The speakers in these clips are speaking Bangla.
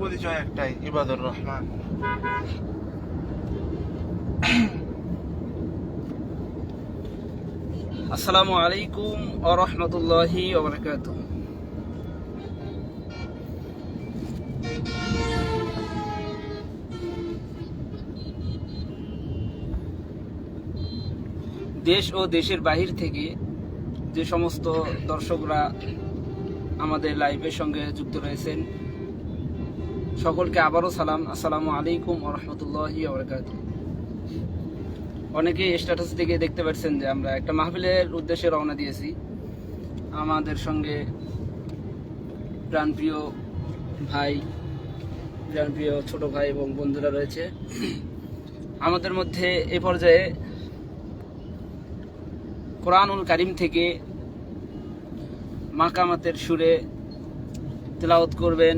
পরিচয় একটাই, ইবাদুর রহমান। আসসালামু আলাইকুম ও ওবরাকাত দেশ ও দেশের বাহির থেকে যে সমস্ত দর্শকরা আমাদের লাইভের সঙ্গে যুক্ত রয়েছেন। সকলকে আবারও সালাম। আসসালামু আলাইকুম রহমতুল্লাহি ওবরাকাত অনেকে স্ট্যাটাস থেকে দেখতে পাচ্ছেন যে আমরা একটা মাহফিলের উদ্দেশ্যে রওনা দিয়েছি। আমাদের সঙ্গে প্রাণপ্রিয় ভাই, প্রাণপ্রিয় ছোট ভাই এবং বন্ধুরা রয়েছে। আমাদের মধ্যে এ পর্যায়ে কোরআনুল কারিম থেকে মাকামাতের সুরে তেলাওয়াত করবেন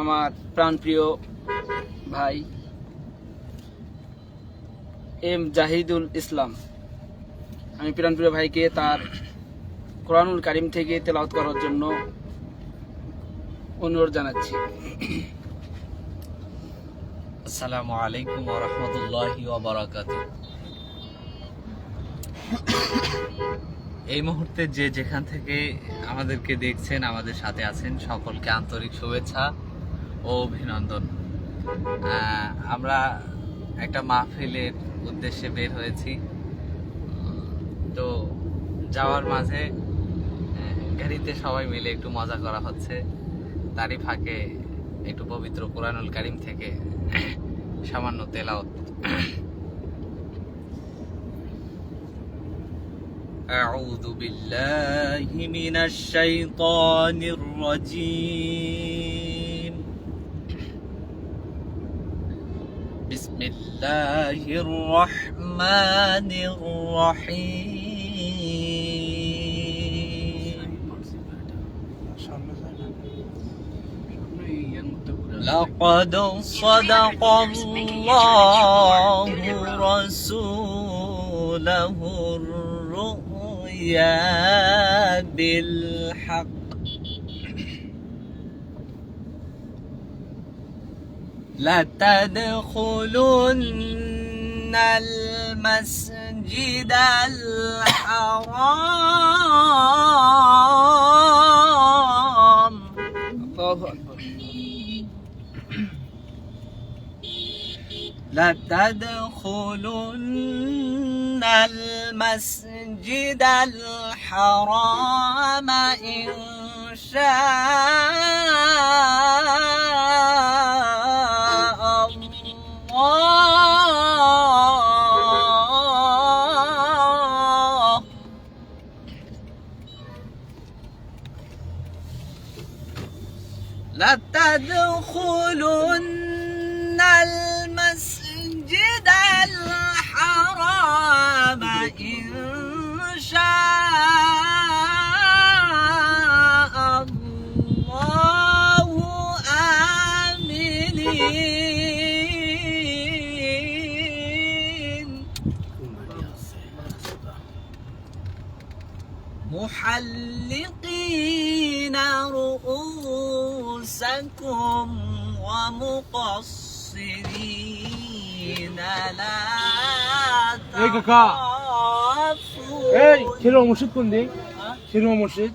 আমার প্রাণপ্রিয় ভাই এম জাহিদুল ইসলাম। আমি প্রাণপ্রিয় ভাইকে তার কোরআনুল কারিম থেকে তেলাওয়াত করার জন্য অনুরোধ জানাচ্ছি। আসসালামু আলাইকুম ওয়া বারাকাতুহু। এই মুহূর্তে যে যেখান থেকে আমাদেরকে দেখছেন, আমাদের সাথে আছেন সকলকে আন্তরিক শুভেচ্ছা ও অভিনন্দন। আমরা একটা মাহফিলের উদ্দেশ্যে বের হয়েছি। তো যাওয়ার মাঝে গাড়িতে সবাই মিলে একটু মজা করা হচ্ছে। তারই ফাঁকে একটু পবিত্র কোরআনুল কারিম থেকে সামান্য তেলাওত أعوذ بالله من الشيطان الرجيم. بسم الله الرحمن الرحيم. لقد صدق الله رسوله الرؤيا يا بالحق. لتدخلن المسجد الحرام. لا أكبر. لتدخلن المسجد المسجد الحرام إن شاء الله. لتدخلن এই কাকা। এই تخافون খিরো মসজিদ কোন দিক খিরো মসজিদ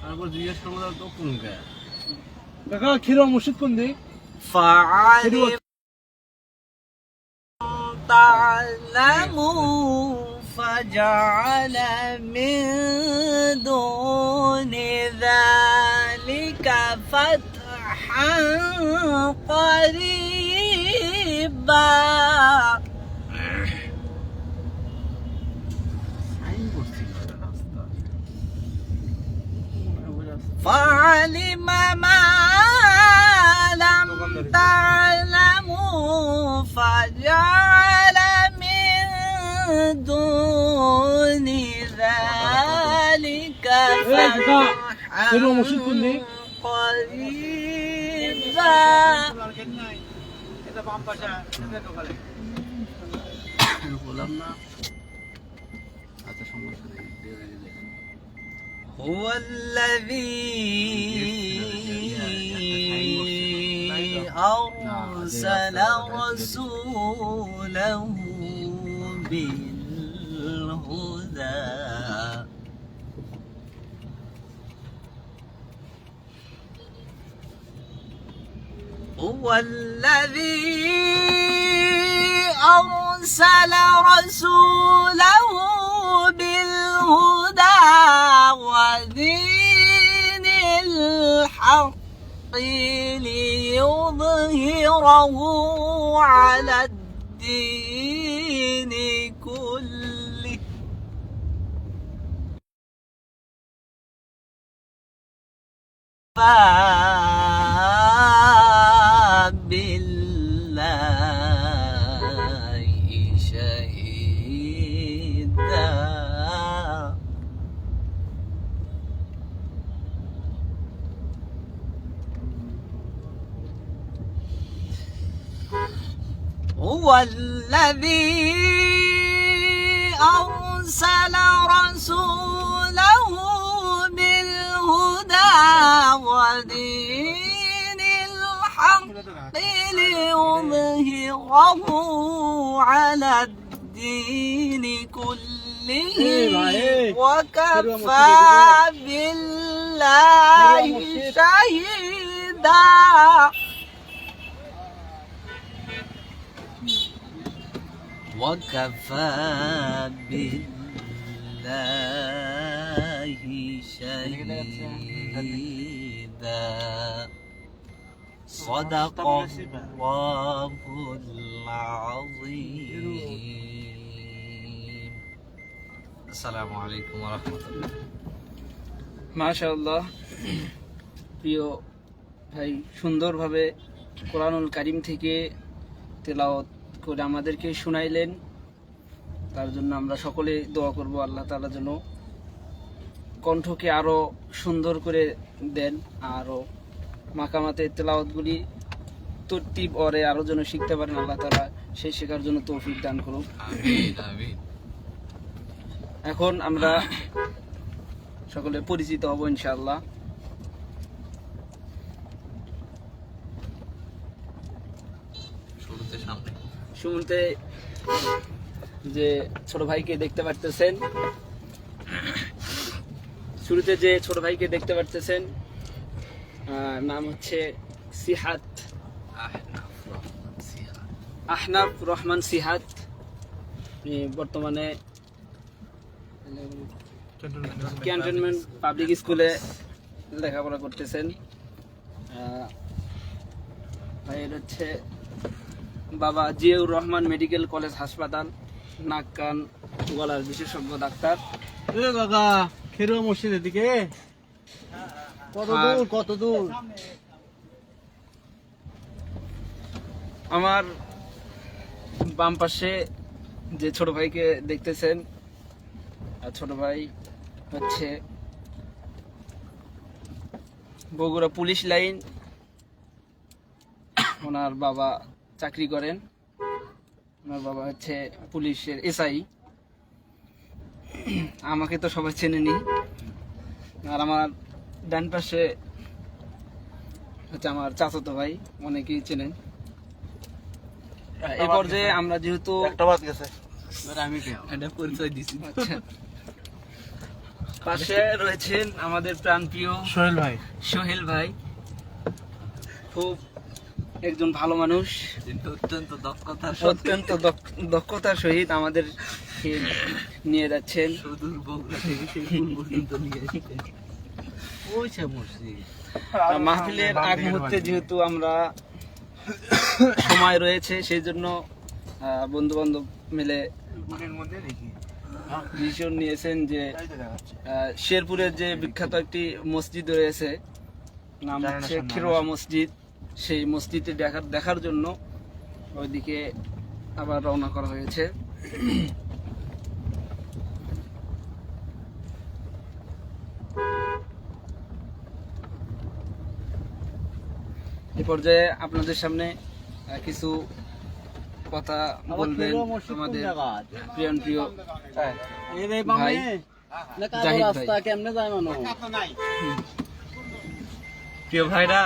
তারপর জিজ্ঞেস করবো তো কোন কাকা খিরো মসজিদ কোন দিক فعلم تعلموا فجعل من دون ذلك فتحا قريبا فعلم ما لم تعلموا فجعل من دون ذلك فتحا খিরো মসজিদ কোন দিক قريبا দিলাম না আচ্ছা সমস্যা নেই هو الذي أرسل رسوله بالهدى هو الذي أرسل رسوله بالهدى ودين الحق ليظهره على الدين كله. الذي أرسل رسوله بالهدى ودين الحق ليظهره على الدين كله وكفى بالله شهيدا. وكفى بالله شهيدا صدق الله العظيم السلام عليكم ورحمة الله মাশাআল্লাহ প্রিয় ভাই সুন্দরভাবে কোরআনুল কারিম থেকে তেলাওয়াত করে আমাদেরকে শুনাইলেন। তার জন্য আমরা সকলে দোয়া করব আল্লাহ তালা যেন কণ্ঠকে আরও সুন্দর করে দেন আরও মাকামাতে তেলাওয়াতগুলি তর্তি অরে আরও যেন শিখতে পারেন আল্লাহ তালা সেই শেখার জন্য তৌফিক দান করুন এখন আমরা সকলে পরিচিত হব ইনশাআল্লাহ। সুমনতে যে ছোট ভাইকে দেখতে পারতেছেন। শুরুতে যে ছোট ভাইকে দেখতে পারতেছেন নাম হচ্ছে সিহাত। আহনাব রহমান সিহাত। বর্তমানে ক্যান্টনমেন্ট পাবলিক স্কুলে লেখাপড়া করতেছেন। ভাইয়ের হচ্ছে বাবা জিয়াউর রহমান মেডিকেল কলেজ হাসপাতাল নাক কান গলার বিশেষজ্ঞ ডাক্তার। কাকা খেরুয়া মসজিদের দিকে কত দূর কত দূর? আমার বাম পাশে যে ছোট ভাইকে দেখতেছেন আর ছোট ভাই হচ্ছে বগুড়া পুলিশ লাইন। ওনার বাবা চাকরি করেন। ওনার বাবা হচ্ছে পুলিশের এসআই। আমাকে তো সবাই চেনেনি। আর আমার ডান পাশে হচ্ছে আমার চাচাতো ভাই অনেকেই চেনেন। এই পর্যায়ে আমরা যেহেতু একটা বাদ গেছে। আমি এটা পরিচয় দিছি। আচ্ছা। পাশে রয়েছেন আমাদের প্রাণপ্রিয় সোহেল ভাই। সোহেল ভাই। খুব একজন ভালো মানুষ। অত্যন্ত দক্ষতার অত্যন্ত দক্ষ- দক্ষতার সহিত আমাদের নিয়ে যাচ্ছেন। সুদূর বগুড়া থেকে পর্যন্ত নিয়ে মসজিদ মাহফিলের আগ মুহূর্তে যেহেতু আমরা সময় রয়েছে সেই জন্য বন্ধু বান্ধব মিলে ডিসিশন নিয়েছেন যে শেরপুরের যে বিখ্যাত একটি মসজিদ রয়েছে নাম হচ্ছে। খিরোয়া মসজিদ। সেই মসজিদে দেখার দেখার জন্য ওইদিকে আবার রওনা করা হয়েছে এ পর্যায়ে আপনাদের সামনে কিছু কথা বলবেন আমাদের? প্রিয় প্রিয় ভাই, জাহিদ ভাই। প্রিয় ভাইরা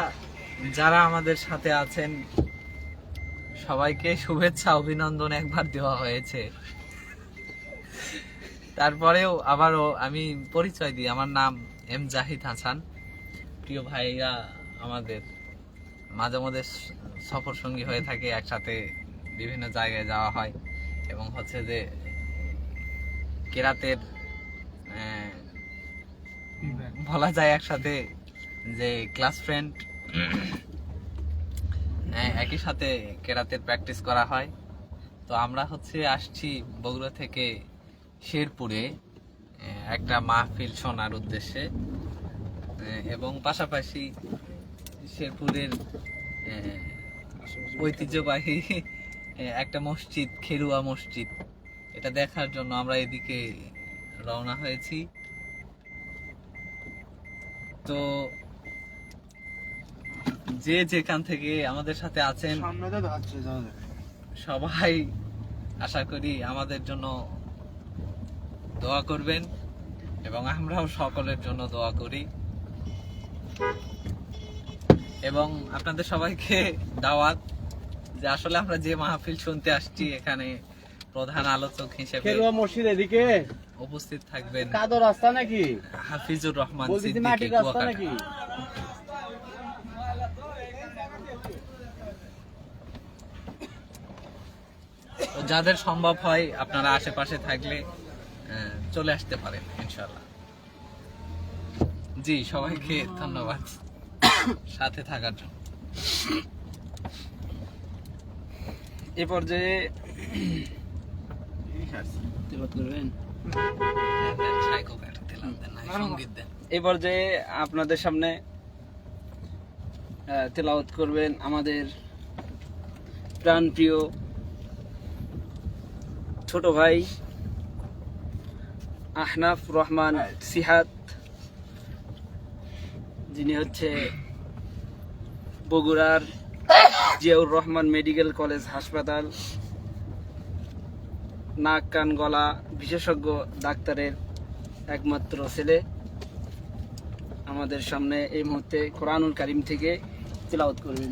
যারা আমাদের সাথে আছেন, সবাইকে শুভেচ্ছা, অভিনন্দন একবার দেওয়া হয়েছে। তারপরেও আবারও আমি পরিচয় দিই, আমার নাম এম জাহিদ হাসান। প্রিয় ভাইরা আমাদের মাঝে স- সফর সঙ্গী হয়ে থাকে, একসাথে বিভিন্ন জায়গায় যাওয়া হয় এবং হচ্ছে যে কেরাতের বলা যায় একসাথে যে ক্লাস ফ্রেন্ড একই সাথে কেরাতের প্র্যাকটিস করা হয়। তো আমরা হচ্ছে আসছি বগুড়া থেকে শেরপুরে একটা মাহফিল শোনার উদ্দেশ্যে। এবং পাশাপাশি শেরপুরের ঐতিহ্যবাহী একটা মসজিদ, খেরুয়া মসজিদ। এটা দেখার জন্য আমরা এদিকে রওনা হয়েছি। তো যে যেখান থেকে আমাদের সাথে আছেন সবাই আশা করি আমাদের জন্য দোয়া করবেন এবং আমরাও সকলের জন্য দোয়া করি। এবং আপনাদের সবাইকে দাওয়াত যে আসলে আমরা যে মাহফিল শুনতে আসছি এখানে প্রধান আলোচক হিসেবে খেরুয়া মসজিদ এদিকে? উপস্থিত থাকবেন কাদো রাস্তা নাকি? হাফিজুর রহমান সিদ্দিকী কুয়াকাটা। নাকি তো যাদের সম্ভব হয় আপনারা আশেপাশে থাকলে চলে আসতে পারেন ইনশাল্লাহ জি সবাইকে ধন্যবাদ সাথে থাকার জন্য। এ পর্যায়ে এই পর্যায়ে আপনাদের সামনে তেলাওয়াত করবেন আমাদের প্রাণপ্রিয় ছোট ভাই আহনাফ রহমান সিহাত, যিনি হচ্ছে বগুড়ার জিয়াউর রহমান মেডিকেল কলেজ হাসপাতাল, নাক, কান, গলা বিশেষজ্ঞ ডাক্তারের একমাত্র ছেলে। আমাদের সামনে এই মুহূর্তে কোরআনুল কারিম থেকে তেলাওয়াত করবেন।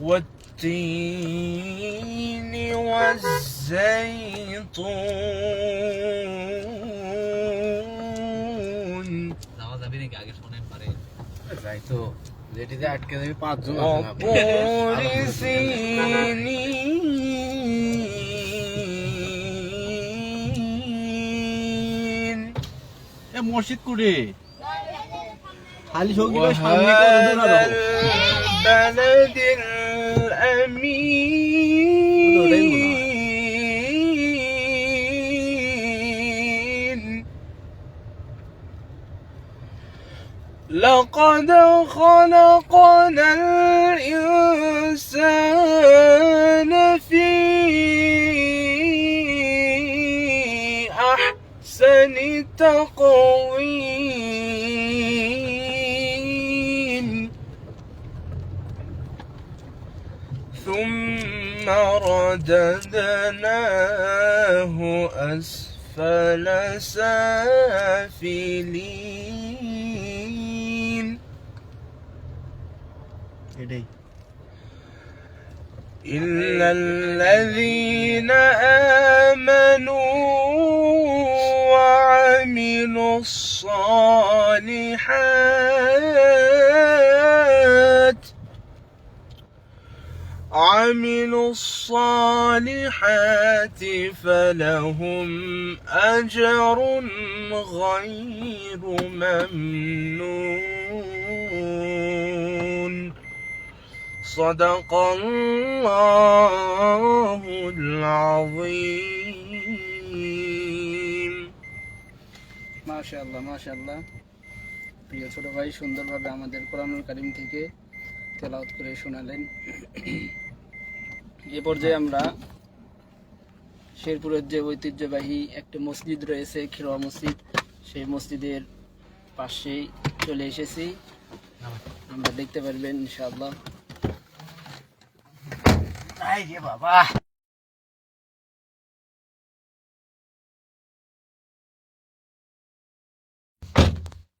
والتين والزيتون যাওয়া যাবে নাকি আগে শোনেন পারে যাই তো যেটিতে আটকে যাবে পাঁচজন وطور سينين এ মসজিদ কুড়ে খালি সঙ্গী ভাই সামনে البلد الأمين. لقد خلقنا الإنسان في أحسن تقويم. ثم رددناه أسفل سافلين. إلا الذين آمنوا وعملوا الصالحات عملوا الصالحات فلهم أجر غير ممنون صدق الله العظيم মাশাআল্লাহ মাশাআল্লাহ প্রিয় ছোট ভাই সুন্দরভাবে আমাদের কোরআনুল কারিম থেকে তেলাওয়াত করে শোনালেন এ পর্যায়ে আমরা শেরপুরের যে ঐতিহ্যবাহী একটা মসজিদ রয়েছে, খেরোয়া মসজিদ, সেই মসজিদের পাশেই চলে এসেছি। আমরা দেখতে পারবেন, ইনশাআল্লাহ। বাবা!